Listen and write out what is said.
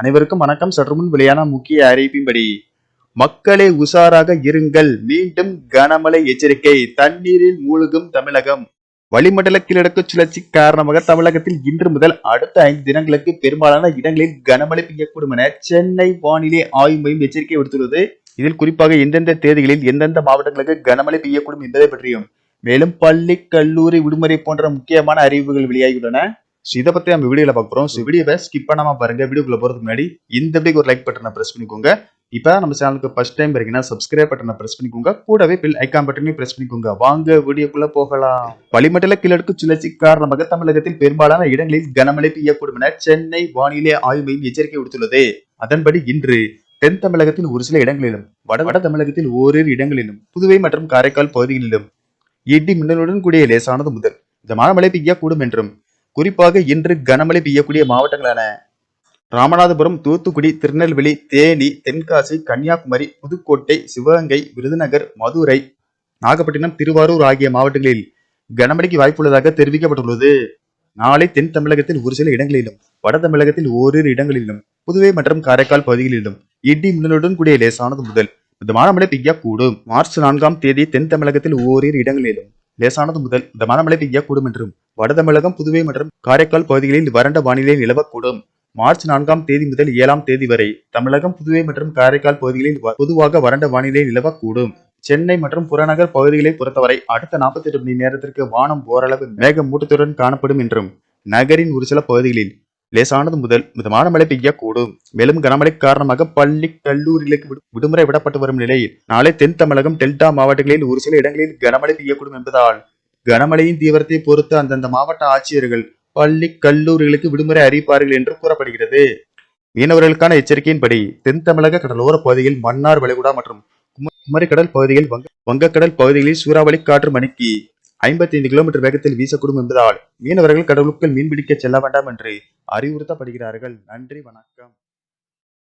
அனைவருக்கும் வணக்கம். சற்று முன் வெளியான முக்கிய அறிவிப்பின்படி மக்களே உஷாராக இருங்கள். மீண்டும் கனமழை எச்சரிக்கை. தண்ணீரில் மூழ்கும் தமிழகம். வளிமண்டல கீழடுக்கு சுழற்சி காரணமாக தமிழகத்தில் இன்று முதல் அடுத்த ஐந்து தினங்களுக்கு பெரும்பாலான இடங்களில் கனமழை பெய்யக்கூடும் என சென்னை வானிலை ஆய்வு மையம் எச்சரிக்கை விடுத்துள்ளது. இதில் குறிப்பாக எந்தெந்த தேதிகளில் எந்தெந்த மாவட்டங்களுக்கு கனமழை பெய்யக்கூடும் என்பதை பற்றியும் மேலும் பள்ளி கல்லூரி விடுமுறை போன்ற முக்கியமான அறிவிப்புகள் வெளியாகியுள்ளன. இதை பத்தி நம்ம வீடியோல பார்க்க போறோம். ஸோ வீடியோவை ஸ்கிப் பண்ணாம பாருங்க. வீடியோக்குள்ள போறதுக்கு முன்னாடி இந்த வீடியோக்கு ஒரு லைக் பட்டனை பிரஸ் பண்ணிக்கோங்க. இப்போ நம்ம சேனலுக்கு ஃபர்ஸ்ட் டைம் இருக்கீங்கன்னா சப்ஸ்கிரைப் பட்டனை பிரஸ் பண்ணிக்கோங்க. கூடவே பில் ஐக்கான் பட்டனையும் பிரஸ் பண்ணிக்கோங்க. வாங்க வீடியோக்குள்ள போகலாம். வளிமண்டல கிழக்கு சுழற்சி காரணமாக தமிழகத்தில் பெரும்பாலான இடங்களில் கனமழை பெய்யக்கூடும் என சென்னை வானிலை ஆய்வு மையம் எச்சரிக்கை விடுத்துள்ளது. அதன்படி இன்று தென் தமிழகத்தில் ஒரு சில இடங்களிலும் வட வட தமிழகத்தில் ஓரிரு இடங்களிலும் புதுவை மற்றும் காரைக்கால் பகுதிகளிலும் இடி மின்னலுடன் கூடிய லேசானது முதல். மிதமான மழை பெய்யக்கூடும் என்றும் குறிப்பாக இன்று கனமழை பெய்யக்கூடிய மாவட்டங்களான ராமநாதபுரம் தூத்துக்குடி திருநெல்வேலி தேனி தென்காசி கன்னியாகுமரி புதுக்கோட்டை சிவகங்கை விருதுநகர் மதுரை நாகப்பட்டினம் திருவாரூர் ஆகிய மாவட்டங்களில் கனமழைக்கு வாய்ப்புள்ளதாக தெரிவிக்கப்பட்டுள்ளது. நாளை தென் தமிழகத்தில் ஒரு சில இடங்களிலும் வட தமிழகத்தில் ஓரிரு இடங்களிலும் புதுவை மற்றும் காரைக்கால் பகுதிகளிலும் இடி மின்னலுடன் கூடிய லேசானது முதல் மிதமான மழை பெய்யக்கூடும். மார்ச் நான்காம் தேதி தென் தமிழகத்தில் ஓரிரு இடங்களிலும் லேசானது முதல் மிதமான மழை பெய்யக்கூடும் என்றும் வடதமிழகம் புதுவை மற்றும் காரைக்கால் பகுதிகளில் வறண்ட வானிலை நிலவக்கூடும். மார்ச் நான்காம் தேதி முதல் ஏழாம் தேதி வரை தமிழகம் புதுவை மற்றும் காரைக்கால் பகுதிகளில் பொதுவாக வறண்ட வானிலை நிலவக்கூடும். சென்னை மற்றும் புறநகர் பகுதிகளை பொறுத்தவரை அடுத்த 48 மணி நேரத்திற்கு வானம் ஓரளவு மேகமூட்டத்துடன் காணப்படும் என்றும் நகரின் ஒரு சில பகுதிகளில் லேசானது முதல் மிதமான மழை பெய்யக்கூடும். மேலும் கனமழை காரணமாக பள்ளி கல்லூரிகளுக்கு விடுமுறை விடப்பட்டு வரும் நிலையில் நாளை தென் தமிழகம் டெல்டா மாவட்டங்களில் ஒரு சில இடங்களில் கனமழை பெய்யக்கூடும் என்பதால் கனமழையின் தீவிரத்தை பொறுத்து அந்தந்த மாவட்ட ஆட்சியர்கள் பள்ளி கல்லூரிகளுக்கு விடுமுறை அறிவிப்பார்கள் என்று கூறப்படுகிறது. மீனவர்களுக்கான எச்சரிக்கையின்படி தென் தமிழக கடலோர பகுதியில் மன்னார் வளைகுடா மற்றும் குமரிக்கடல் பகுதியில் வங்க வங்கக்கடல் பகுதிகளில் சூறாவளி காற்று மணிக்கு 55 கிலோமீட்டர் வேகத்தில் வீசக்கூடும் என்பதால் மீனவர்கள் கடலுக்குள் மீன்பிடிக்க செல்ல வேண்டாம் என்று அறிவுறுத்தப்படுகிறார்கள். நன்றி வணக்கம்.